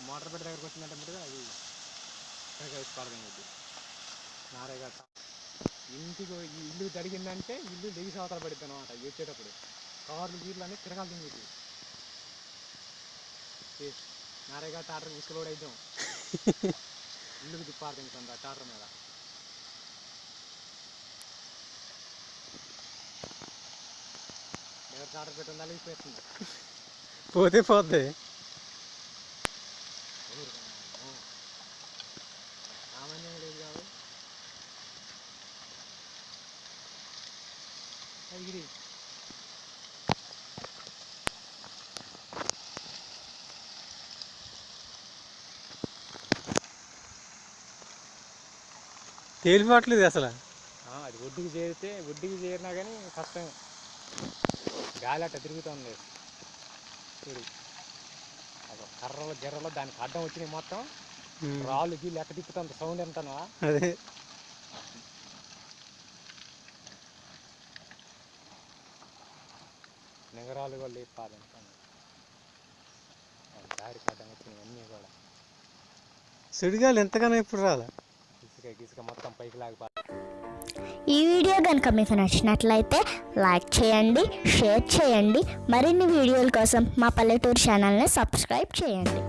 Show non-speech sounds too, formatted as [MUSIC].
Motor పెట్టి దగ్గరకు వచ్చిందంటే అది వేసి పడదాం ఇది నారేగా ఇంటికి ఈ ఇల్లు జరిగిందంటే ఇల్లు దిగి అవతల పడిద్ది అనమాట వచ్చేటప్పుడు కార్లు గీర్లు అన్నీ తిరగాలి దీనికి నారేగా టాటర్ విసుకలోడు అయిద్దాం [LAUGHS] ఇల్లుకి తిప్పారు దీనికి టాటర్ మీద. పోతే పోతే. పోద్ది తేలిపోవట్లేదు అసలు. ఆ, అది ఒడ్డుకి చేరితే ఒడ్డుకి చేరినా కానీ కష్టం గాలి అట్ట తిరుగుతుంది. చూడు. అదో కర్రలు గిర్రలు దానికి అడ్డం వచ్చినాయి మొత్తం. రాళ్ళు గీళ్ళు ఎక్క తిప్పుతుంది సౌండ్ ఎంతనా. అదే. నిగరాలు కూడా లేపాలి దారికి అడ్డం వచ్చినాయి అన్నీ కూడా. సుడిగాలు ఎంతగానో ఇప్పుడు రాలే. ఇసుక ఇసుక మొత్తం పైకి లాగిపో ఈ వీడియో కనుక మీకు నచ్చినట్లయితే లైక్ చేయండి షేర్ చేయండి. మరిన్ని వీడియోల కోసం మా పల్లెటూరు ఛానల్ని సబ్స్క్రైబ్ చేయండి.